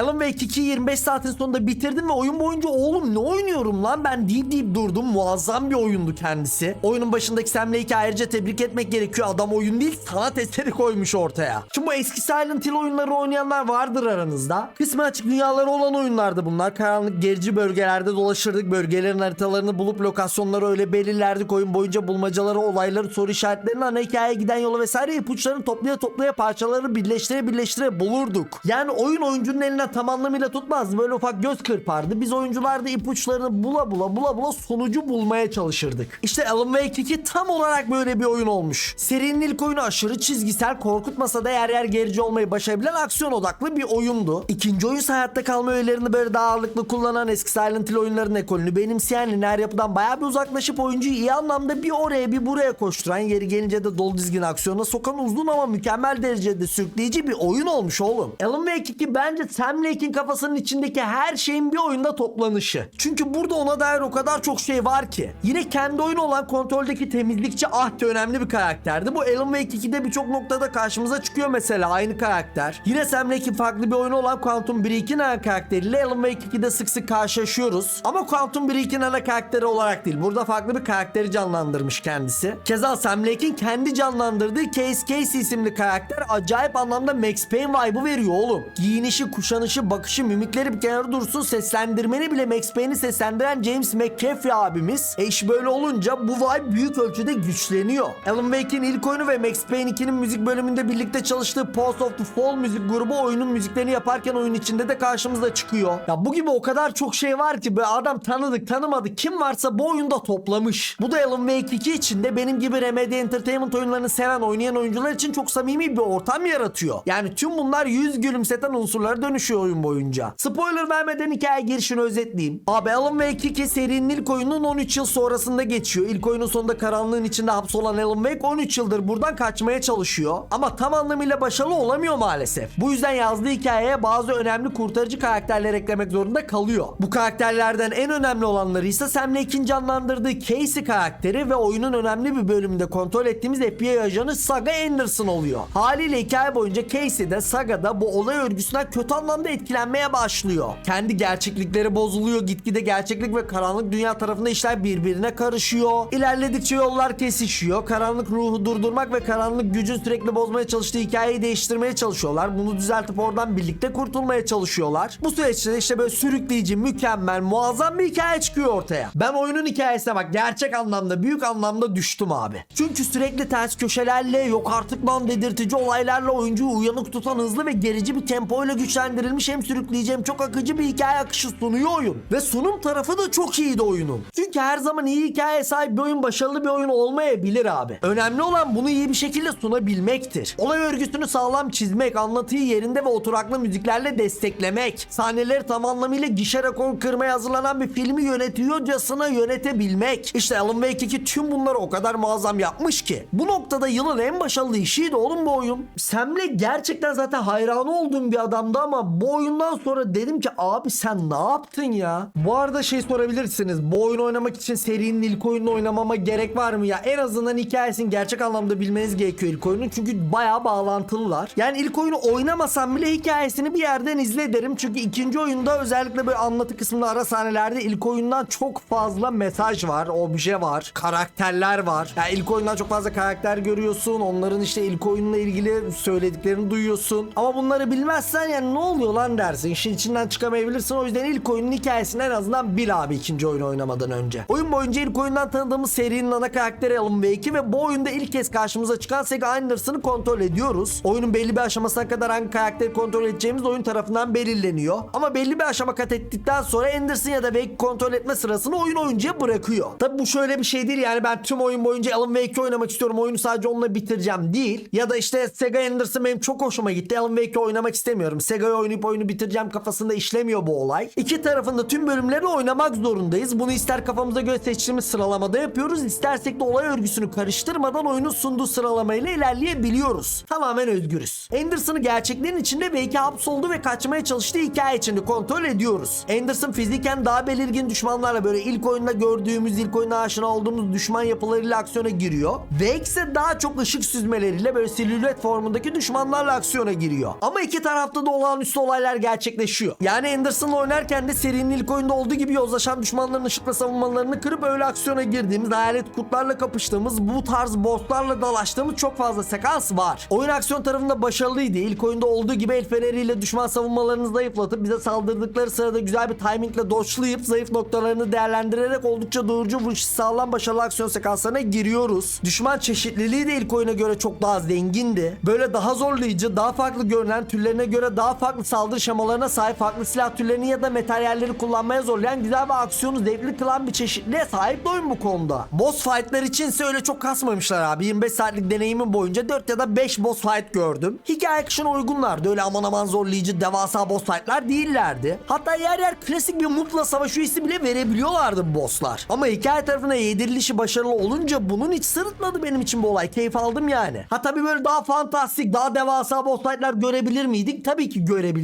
Alan Wake 2'yi 25 saatin sonunda bitirdim ve oyun boyunca oğlum ne oynuyorum lan ben deyip deyip durdum. Muazzam bir oyundu kendisi. Oyunun başındaki Sam Lake'i ayrıca tebrik etmek gerekiyor. Adam oyun değil sanat eseri koymuş ortaya. Şimdi bu eski Silent Hill oyunları oynayanlar vardır aranızda. Kısmen açık dünyaları olan oyunlardı bunlar. Karanlık gerici bölgelerde dolaşırdık. Bölgelerin haritalarını bulup lokasyonları öyle belirlerdik. Oyun boyunca bulmacaları, olayları, soru işaretlerini, ana hikayeye giden yolu vesaire ipuçlarını toplaya toplaya parçaları birleştire birleştire bulurduk. Yani oyun oyuncunun eline tam anlamıyla tutmazdı. Böyle ufak göz kırpardı. Biz oyuncular da ipuçlarını bula bula bula bula sonucu bulmaya çalışırdık. İşte Alan Wake 2 tam olarak böyle bir oyun olmuş. Serinin ilk oyunu aşırı çizgisel, korkutmasa da yer yer gerici olmayı başarabilen aksiyon odaklı bir oyundu. İkinci oyun hayatta kalma öğelerini böyle daha ağırlıklı kullanan eski Silent Hill oyunlarının ekolünü benimseyen lineer yapıdan bayağı bir uzaklaşıp oyuncuyu iyi anlamda bir oraya bir buraya koşturan yeri gelince de dolu dizgin aksiyona sokan uzun ama mükemmel derecede sürükleyici bir oyun olmuş oğlum. Alan Wake 2 bence Sam Lake'in kafasının içindeki her şeyin bir oyunda toplanışı. Çünkü burada ona dair o kadar çok şey var ki. Yine kendi oyunu olan kontroldeki temizlikçi Ahdi önemli bir karakterdi. Bu Alan Wake 2'de birçok noktada karşımıza çıkıyor mesela aynı karakter. Yine Sam Lake'in farklı bir oyunu olan Quantum Break'in ana karakteriyle Alan Wake 2'de sık sık karşılaşıyoruz. Ama Quantum Break'in ana karakteri olarak değil. Burada farklı bir karakteri canlandırmış kendisi. Keza Sam Lake'in kendi canlandırdığı Case Casey isimli karakter acayip anlamda Max Payne vibe'ı veriyor oğlum. Giyinişi, kuşanışı, bakışı, mimikleri bir kenara dursun seslendirmeni bile Max Payne'i seslendiren James McCaffrey abimiz. E iş böyle olunca bu vibe büyük ölçüde güçleniyor. Alan Wake'in ilk oyunu ve Max Payne 2'nin müzik bölümünde birlikte çalıştığı Pulse of the Fall müzik grubu oyunun müziklerini yaparken oyun içinde de karşımıza çıkıyor. Ya bu gibi o kadar çok şey var ki be adam tanıdık tanımadık kim varsa bu oyunda toplamış. Bu da Alan Wake 2 için de benim gibi Remedy Entertainment oyunlarını seven oynayan oyuncular için çok samimi bir ortam yaratıyor. Yani tüm bunlar yüz gülümseten unsurlara dönüşüyor oyun boyunca. Spoiler vermeden hikaye girişini özetleyeyim. Abi Alan Wake 2 serinin ilk oyunun 13 yıl sonrasında geçiyor. İlk oyunun sonunda karanlığın içinde hapsolan Alan Wake 13 yıldır buradan kaçmaya çalışıyor. Ama tam anlamıyla başarılı olamıyor maalesef. Bu yüzden yazdığı hikayeye bazı önemli kurtarıcı karakterler eklemek zorunda kalıyor. Bu karakterlerden en önemli olanları ise Sam Lake'in canlandırdığı Casey karakteri ve oyunun önemli bir bölümünde kontrol ettiğimiz FBI ajanı Saga Anderson oluyor. Haliyle hikaye boyunca Casey de Saga da bu olay örgüsünden kötü anlamda etkilenmeye başlıyor. Kendi gerçeklikleri bozuluyor. Gitgide gerçeklik ve karanlık dünya tarafında işler birbirine karışıyor. İlerledikçe yollar kesişiyor. Karanlık ruhu durdurmak ve karanlık gücün sürekli bozmaya çalıştığı hikayeyi değiştirmeye çalışıyorlar. Bunu düzeltip oradan birlikte kurtulmaya çalışıyorlar. Bu süreçte de işte böyle sürükleyici, mükemmel, muazzam bir hikaye çıkıyor ortaya. Ben oyunun hikayesine bak gerçek anlamda, büyük anlamda düştüm abi. Çünkü sürekli ters köşelerle, yok artık lan dedirtici olaylarla oyuncuyu uyanık tutan hızlı ve gerici bir tempoyla güçlendirilmiş hem sürükleyici hem çok akıcı bir hikaye akışı sunuyor oyun. Ve sunum tarafı da çok iyiydi oyunun. Çünkü her zaman iyi hikayeye sahip bir oyun başarılı bir oyun olmayabilir abi. Önemli olan bunu iyi bir şekilde sunabilmektir. Olay örgüsünü sağlam çizmek, anlatıyı yerinde ve oturaklı müziklerle desteklemek, sahneleri tam anlamıyla gişe rekoru kırmaya hazırlanan bir filmi yönetiyorcasına yönetebilmek. İşte Alan Wake 2 tüm bunları o kadar muazzam yapmış ki. Bu noktada yılın en başarılı işiydi oğlum bu oyun. Sam'le gerçekten zaten hayranı olduğum bir adamdı ama bu oyundan sonra dedim ki abi sen ne yaptın ya? Bu arada şey sorabilirsiniz. Bu oyunu oynamak için serinin ilk oyununu oynamama gerek var mı ya? En azından hikayesini gerçek anlamda bilmeniz gerekiyor ilk oyunun. Çünkü bayağı bağlantılılar. Yani ilk oyunu oynamasam bile hikayesini bir yerden izle derim. Çünkü ikinci oyunda özellikle böyle anlatı kısmında ara sahnelerde ilk oyundan çok fazla mesaj var, obje var, karakterler var. Yani ilk oyundan çok fazla karakter görüyorsun. Onların işte ilk oyunla ilgili söylediklerini duyuyorsun. Ama bunları bilmezsen yani ne oluyor lan dersin. İşin içinden çıkamayabilirsin. O yüzden ilk oyunun hikayesini en azından bil abi ikinci oyunu oynamadan önce. Oyun boyunca ilk oyundan tanıdığımız serinin ana karakteri Alan Wake'i ve bu oyunda ilk kez karşımıza çıkan Sega Anderson'ı kontrol ediyoruz. Oyunun belli bir aşamasına kadar hangi karakteri kontrol edeceğimiz oyun tarafından belirleniyor. Ama belli bir aşama kat ettikten sonra Anderson ya da Wake kontrol etme sırasını oyun oyuncuya bırakıyor. Tabi bu şöyle bir şey değil yani ben tüm oyun boyunca Alan Wake'i oynamak istiyorum. Oyunu sadece onunla bitireceğim değil. Ya da işte Sega Anderson benim çok hoşuma gitti. Alan Wake'i oynamak istemiyorum. Sega'yı oynayıp oyunu bitireceğim kafasında işlemiyor bu olay. İki tarafında tüm bölümleri oynamak zorundayız. Bunu ister kafamıza göre seçtiğimiz sıralamada yapıyoruz. istersek de olay örgüsünü karıştırmadan oyunun sunduğu sıralamayla ilerleyebiliyoruz. Tamamen özgürüz. Anderson'ı gerçeklerin içinde belki hapsoldu ve kaçmaya çalıştığı hikaye içinde kontrol ediyoruz. Anderson fiziken daha belirgin düşmanlarla böyle ilk oyunda gördüğümüz, ilk oyuna aşina olduğumuz düşman yapılarıyla aksiyona giriyor. Ve ise daha çok ışık süzmeleriyle böyle silüet formundaki düşmanlarla aksiyona giriyor. Ama iki tarafta da olağanüstü olaylar gerçekleşiyor. Yani Anderson'la oynarken de serinin ilk oyunda olduğu gibi yozlaşan düşmanların ışıkla savunmalarını kırıp öyle aksiyona girdiğimiz, hayalet kurtlarla kapıştığımız, bu tarz bosslarla dalaştığımız çok fazla sekans var. Oyun aksiyon tarafında başarılıydı. İlk oyunda olduğu gibi el feneriyle düşman savunmalarını zayıflatıp bize saldırdıkları sırada güzel bir timingle dodge'layıp zayıf noktalarını değerlendirerek oldukça doğrucu vuruş sağlam başarılı aksiyon sekanslarına giriyoruz. Düşman çeşitliliği de ilk oyuna göre çok daha zengindi. Böyle daha zorlayıcı, daha farklı görünen, türlerine göre daha farklı saldırı şemalarına sahip farklı silah türlerini ya da materyalleri kullanmaya zorlayan güzel bir aksiyonu zevkli kılan bir çeşitliğe sahip bir oyun bu konuda. Boss fight'lar içinse öyle çok kasmamışlar abi. 25 saatlik deneyimin boyunca 4 ya da 5 boss fight gördüm. Hikaye akışına uygunlardı. Öyle aman aman zorlayıcı devasa boss fight'lar değillerdi. Hatta yer yer klasik bir mutla savaşı hissi bile verebiliyorlardı bu bosslar. Ama hikaye tarafına yedirilişi başarılı olunca bunun hiç sırıtmadı benim için bu olay. Keyif aldım yani. Ha tabii böyle daha fantastik, daha devasa boss fight'lar görebilir miydik? Tabii ki görebilirdik.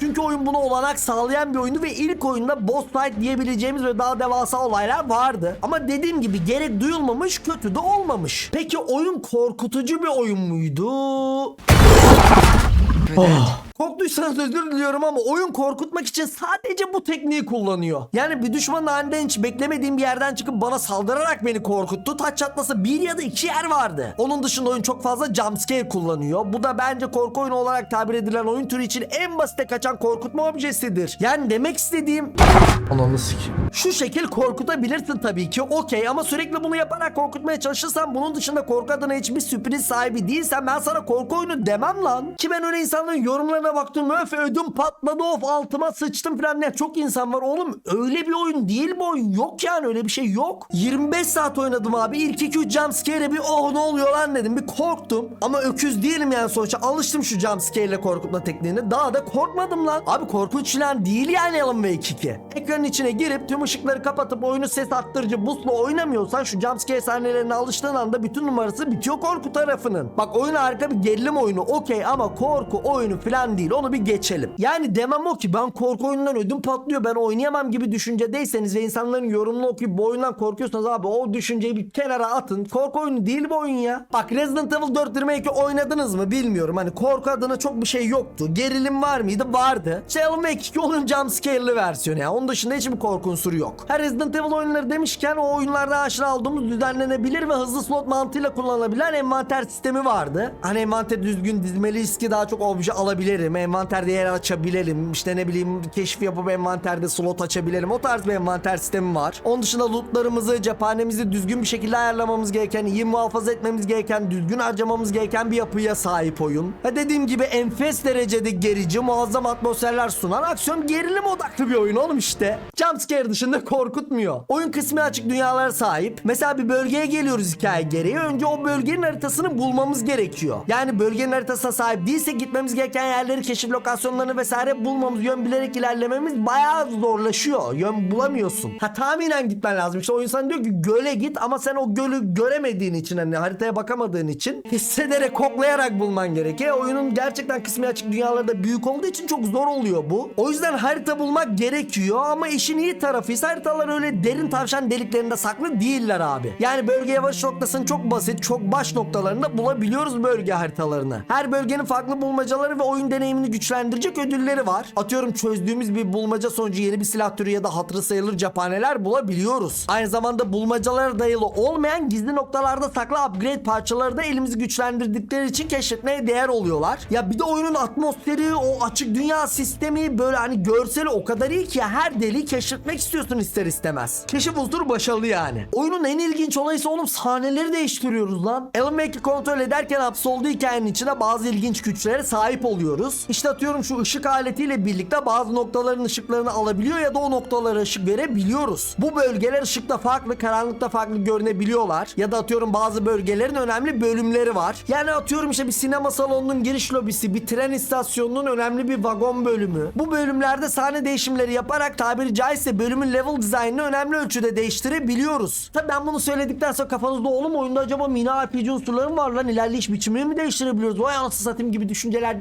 Çünkü oyun buna olanak sağlayan bir oyundu ve ilk oyunda boss fight diyebileceğimiz ve daha devasa olaylar vardı. Ama dediğim gibi gerek duyulmamış, kötü de olmamış. Peki oyun korkutucu bir oyun muydu? Korktuysanız özür diliyorum ama oyun korkutmak için sadece bu tekniği kullanıyor. Yani bir düşmanın aniden hiç beklemediğim bir yerden çıkıp bana saldırarak beni korkuttu. Taç çatlası bir ya da iki yer vardı. Onun dışında oyun çok fazla jumpscare kullanıyor. Bu da bence korku oyunu olarak tabir edilen oyun türü için en basite kaçan korkutma objesidir. Yani demek istediğim... Ananı sikeyim. Şu şekil korkutabilirsin tabii ki okey ama sürekli bunu yaparak korkutmaya çalışırsan bunun dışında korku adına hiçbir sürpriz sahibi değilsen ben sana korku oyunu demem lan. Ki ben öyle insanların yorumlarına baktım öf ödüm patladı of altıma sıçtım falan. Ne çok insan var oğlum. Öyle bir oyun değil bu oyun. Yok yani öyle bir şey yok. 25 saat oynadım abi. İlk 2-3 jumpscare'e bir oh ne oluyor lan? dedim. Bir korktum. Ama öküz değilim yani sonuçta. Alıştım şu jumpscare ile korkutma tekniğine. Daha da korkmadım lan. Abi korkunç falan değil yani Alan Wake 2. Ekranın içine girip tüm ışıkları kapatıp oyunu ses arttırıcı busla oynamıyorsan şu jumpscare sahnelerine alıştığın anda bütün numarası bitiyor korku tarafının. Bak oyun harika bir gerilim oyunu. Okey ama korku oyunu falan değil onu bir geçelim. Yani demem o ki ben korku oyunundan ödüm patlıyor ben oynayamam gibi düşüncedeyseniz ve insanların yorumunu okuyup bu oyundan korkuyorsanız abi o düşünceyi bir kenara atın. Korku oyunu değil bu oyun ya. Bak Resident Evil 4 Remake'i oynadınız mı bilmiyorum. Hani korku adına çok bir şey yoktu. Gerilim var mıydı? Vardı. Alan Wake 2 onun jumpscare'lı versiyonu ya. Onun dışında hiçbir korku unsuru yok. Her Resident Evil oyunları demişken o oyunlarda aşina olduğumuz düzenlenebilir ve hızlı slot mantığıyla kullanılabilen envanter sistemi vardı. Hani envanter düzgün dizmeliyiz ki daha çok obje alabilirim. Envanterde yer açabilirim. İşte ne bileyim keşif yapıp envanterde slot açabilirim. O tarz bir envanter sistemi var. Onun dışında lootlarımızı, cephanemizi düzgün bir şekilde ayarlamamız gereken, iyi muhafaza etmemiz gereken, düzgün harcamamız gereken bir yapıya sahip oyun. Ve dediğim gibi enfes derecede gerici, muazzam atmosferler sunan aksiyon gerilim odaklı bir oyun oğlum işte. Jumpscare dışında korkutmuyor. Oyun kısmı açık dünyalara sahip. Mesela bir bölgeye geliyoruz hikaye gereği. Önce o bölgenin haritasını bulmamız gerekiyor. Yani bölgenin haritasına sahip değilsek gitmemiz gereken yerleri, keşif lokasyonlarını vesaire bulmamız, yön bilerek ilerlememiz bayağı zorlaşıyor. Yön bulamıyorsun. Ha tahminen gitmen lazım. İşte o insan diyor ki göle git ama sen o gölü göremediğin için hani haritaya bakamadığın için hissederek, koklayarak bulman gerekiyor. Oyunun gerçekten kısmi açık dünyaları da büyük olduğu için çok zor oluyor bu. O yüzden harita bulmak gerekiyor ama işin iyi tarafı ise haritalar öyle derin tavşan deliklerinde saklı değiller abi. Yani bölgeye varış noktasını çok basit, çok baş noktalarında bulabiliyoruz bölge haritalarını. Her bölgenin farklı bulmacaları ve oyun deneyimini güçlendirecek ödülleri var. Atıyorum çözdüğümüz bir bulmaca sonucu yeni bir silah türü ya da hatırı sayılır cephaneler bulabiliyoruz. Aynı zamanda bulmacalara dayalı olmayan gizli noktalarda saklı upgrade parçaları da elimizi güçlendirdikleri için keşfetmeye değer oluyorlar. Ya bir de oyunun atmosferi, o açık dünya sistemi böyle hani görseli o kadar iyi ki her deliği keşfetmek istiyorsun ister istemez. Keşif unsuru başarılı yani. Oyunun en ilginç olayı ise oğlum sahneleri değiştiriyoruz lan. Alan Wake'i kontrol ederken hapsolduğu hikayenin içine bazı ilginç güçlere sahip oluyoruz. İşte atıyorum şu ışık aletiyle birlikte bazı noktaların ışıklarını alabiliyor ya da o noktalara ışık verebiliyoruz. Bu bölgeler ışıkta farklı, karanlıkta farklı görünebiliyorlar. Ya da atıyorum bazı bölgelerin önemli bölümleri var. Yani atıyorum işte bir sinema salonunun giriş lobisi, bir tren istasyonunun önemli bir vagon bölümü. Bu bölümlerde sahne değişimleri yaparak tabiri caizse bölümün level dizaynını önemli ölçüde değiştirebiliyoruz. Tabi ben bunu söyledikten sonra kafanızda oğlum oyunda acaba mini RPG unsurları mı var lan ilerleyiş biçimini mi değiştirebiliyoruz? Vay anasını satayım gibi düşünceler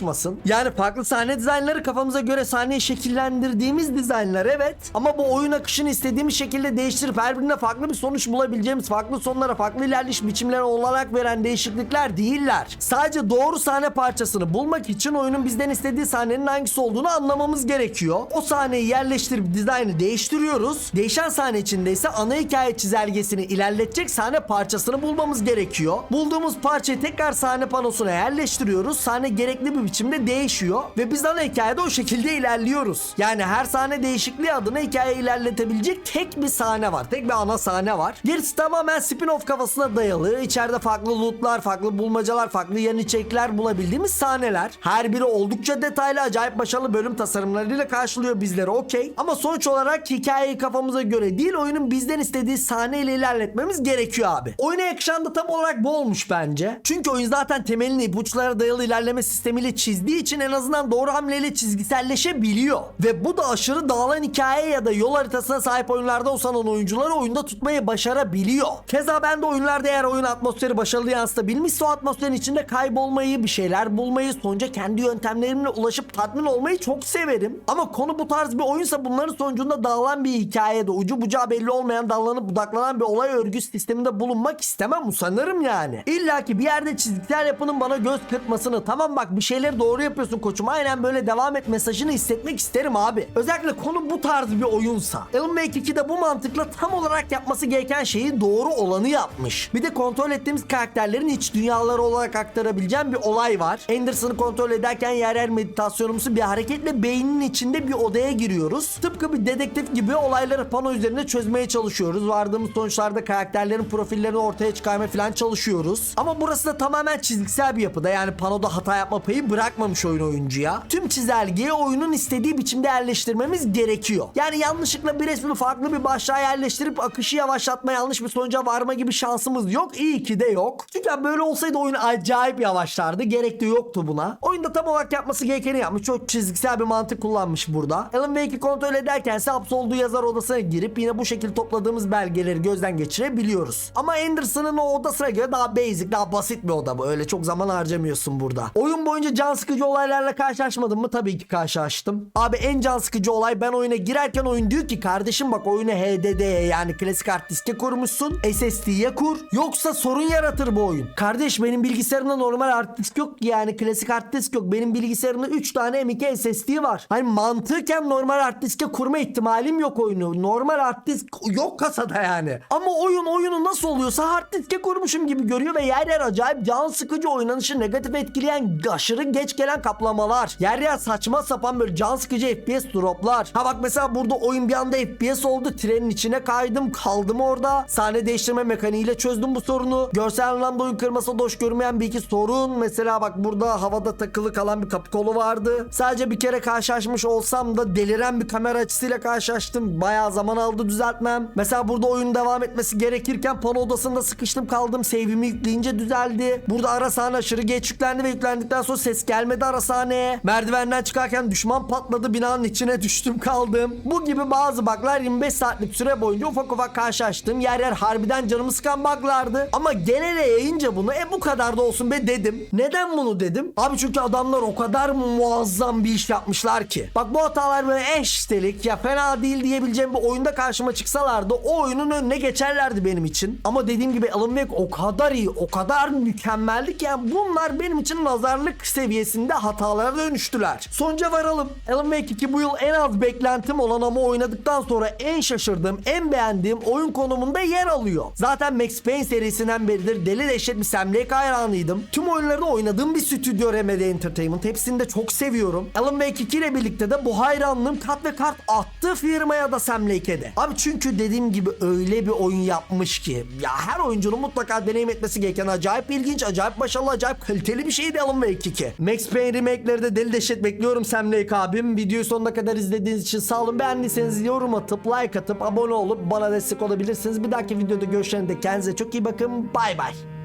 oluşmasın. Yani farklı sahne dizaynları kafamıza göre sahneyi şekillendirdiğimiz dizaynlar evet. Ama bu oyun akışını istediğimiz şekilde değiştirip her birine farklı bir sonuç bulabileceğimiz, farklı sonlara farklı ilerleyiş biçimleri olarak veren değişiklikler değiller. Sadece doğru sahne parçasını bulmak için oyunun bizden istediği sahnenin hangisi olduğunu anlamamız gerekiyor. O sahneyi yerleştirip dizaynı değiştiriyoruz. Değişen sahne içinde ise ana hikaye çizelgesini ilerletecek sahne parçasını bulmamız gerekiyor. Bulduğumuz parçayı tekrar sahne panosuna yerleştiriyoruz. Sahne gerekli bir biçimde değişiyor ve biz ana hikayede o şekilde ilerliyoruz. Yani her sahne değişikliği adına hikaye ilerletebilecek tek bir sahne var. Tek bir ana sahne var. Gerisi tamamen spin-off kafasına dayalı. İçeride farklı lootlar, farklı bulmacalar, farklı yan içerikler bulabildiğimiz sahneler. Her biri oldukça detaylı, acayip başarılı bölüm tasarımlarıyla karşılıyor bizleri okey. Ama sonuç olarak hikayeyi kafamıza göre değil, oyunun bizden istediği sahneyle ilerletmemiz gerekiyor abi. Oyuna yakışan da tam olarak bu olmuş bence. Çünkü oyun zaten temelini ipuçlara dayalı ilerleme sistemiyle çizdiği için en azından doğru hamleyle çizgiselleşebiliyor. Ve bu da aşırı dağılan hikaye ya da yol haritasına sahip oyunlarda usanan oyuncuları oyunda tutmayı başarabiliyor. Keza ben de oyunlarda eğer oyun atmosferi başarılı yansıtabilmişse o atmosferin içinde kaybolmayı, bir şeyler bulmayı, sonuca kendi yöntemlerimle ulaşıp tatmin olmayı çok severim. Ama konu bu tarz bir oyunsa bunların sonucunda dağılan bir hikayede ucu bucağı belli olmayan dallanıp budaklanan bir olay örgü sisteminde bulunmak istemem usanırım yani. İlla ki bir yerde çizgisel yapının bana göz kırpmasını tamam bak bir şeyleri doğru yapıyorsun koçum aynen böyle devam et mesajını hissetmek isterim abi. Özellikle konu bu tarz bir oyunsa. Alan Wake 2'de bu mantıkla tam olarak yapması gereken şeyi doğru olanı yapmış. Bir de kontrol ettiğimiz karakterlerin iç dünyaları olarak aktarabileceğim bir olay var. Anderson'ı kontrol ederken yer yer meditasyonumsu bir hareketle beyninin içinde bir odaya giriyoruz. Tıpkı bir dedektif gibi olayları pano üzerinde çözmeye çalışıyoruz. Vardığımız sonuçlarda karakterlerin profillerini ortaya çıkarmaya falan çalışıyoruz. Ama burası da tamamen çizgisel bir yapıda. Yani panoda hata yapma payı bırakmamış oyun oyuncuya. Tüm çizelgeyi oyunun istediği biçimde yerleştirmemiz gerekiyor. Yani yanlışlıkla bir resmi farklı bir başlığa yerleştirip akışı yavaşlatma yanlış bir sonuca varma gibi şansımız yok. İyi ki de yok. Çünkü böyle olsaydı oyun acayip yavaşlardı. Gerek de yoktu buna. Oyunda tam olarak yapması gerekeni yapmış. Çok çizgisel bir mantık kullanmış burada. Alan Wake'i kontrol ederken ise hapsolduğu yazar odasına girip yine bu şekilde topladığımız belgeleri gözden geçirebiliyoruz. Ama Anderson'ın o odasına göre daha basic, daha basit bir oda bu. Öyle çok zaman harcamıyorsun burada. Oyun boyunca can sıkıcı olaylarla karşılaşmadım mı? Tabii ki karşılaştım. Abi en can sıkıcı olay ben oyuna girerken oyun diyor ki kardeşim bak oyunu HDD'ye yani klasik hard diske kurmuşsun. SSD'ye kur. Yoksa sorun yaratır bu oyun. Kardeş benim bilgisayarımda normal hard disk yok yani klasik hard disk yok. Benim bilgisayarımda 3 tane M.2 SSD var. Hani mantıken normal hard diske kurma ihtimalim yok oyunu. Normal hard disk yok kasada yani. Ama oyun oyunu nasıl oluyorsa hard diske kurmuşum gibi görüyor ve yer yer acayip can sıkıcı oynanışı negatif etkileyen aşırı geç gelen kaplamalar. Yer yer saçma sapan böyle can sıkıcı FPS droplar. Ha bak mesela burada oyun bir anda FPS oldu. Trenin içine kaydım kaldım orada. Sahne değiştirme mekaniğiyle çözdüm bu sorunu. Görsel anlamda oyun kırmasa da hoş görmeyen bir iki sorun. Mesela bak burada havada takılı kalan bir kapı kolu vardı. Sadece bir kere karşılaşmış olsam da deliren bir kamera açısıyla karşılaştım. Bayağı zaman aldı düzeltmem. Mesela burada oyun devam etmesi gerekirken pano odasında sıkıştım kaldım. Save'imi yükleyince düzeldi. Burada ara sahne aşırı geç yüklendi ve yüklendikten sonra ses gelmedi ara sahneye. Merdivenden çıkarken düşman patladı. Binanın içine düştüm kaldım. Bu gibi bazı bug'lar 25 saatlik süre boyunca ufak ufak karşılaştığım yer yer harbiden canımı sıkan bug'lardı. Ama genele yayınca bunu e bu kadar da olsun be dedim. Neden bunu dedim? Abi çünkü adamlar o kadar muazzam bir iş yapmışlar ki. Bak bu hatalar böyle eştelik ya fena değil diyebileceğim bir oyunda karşıma çıksalardı o oyunun önüne geçerlerdi benim için. Ama dediğim gibi Alan Wake o kadar iyi, o kadar mükemmeldi ki yani bunlar benim için nazarlık seviyesinde hatalara dönüştüler. Sonuca varalım. Alan Wake 2 bu yıl en az beklentim olan ama oynadıktan sonra en şaşırdığım, en beğendiğim oyun konumunda yer alıyor. Zaten Max Payne serisinden beridir deli dehşet bir Sam Lake hayranıydım. Tüm oyunlarını oynadığım bir stüdyo Remedy Entertainment. Hepsini de çok seviyorum. Alan Wake 2 ile birlikte de bu hayranlığım kat ve kart attı firmaya da Sam Lake'e de. Abi çünkü dediğim gibi öyle bir oyun yapmış ki ya her oyuncunun mutlaka deneyim etmesi gereken acayip ilginç, acayip başarılı, acayip kaliteli bir şeydi Alan Wake 2. Max Payne remake'leri de deli dehşet bekliyorum Sam Lake abim. Videoyu sonuna kadar izlediğiniz için sağ olun. Beğendiyseniz yorum atıp like atıp abone olup bana destek olabilirsiniz. Bir dahaki videoda görüşlerinde kendinize çok iyi bakın. Bay bay.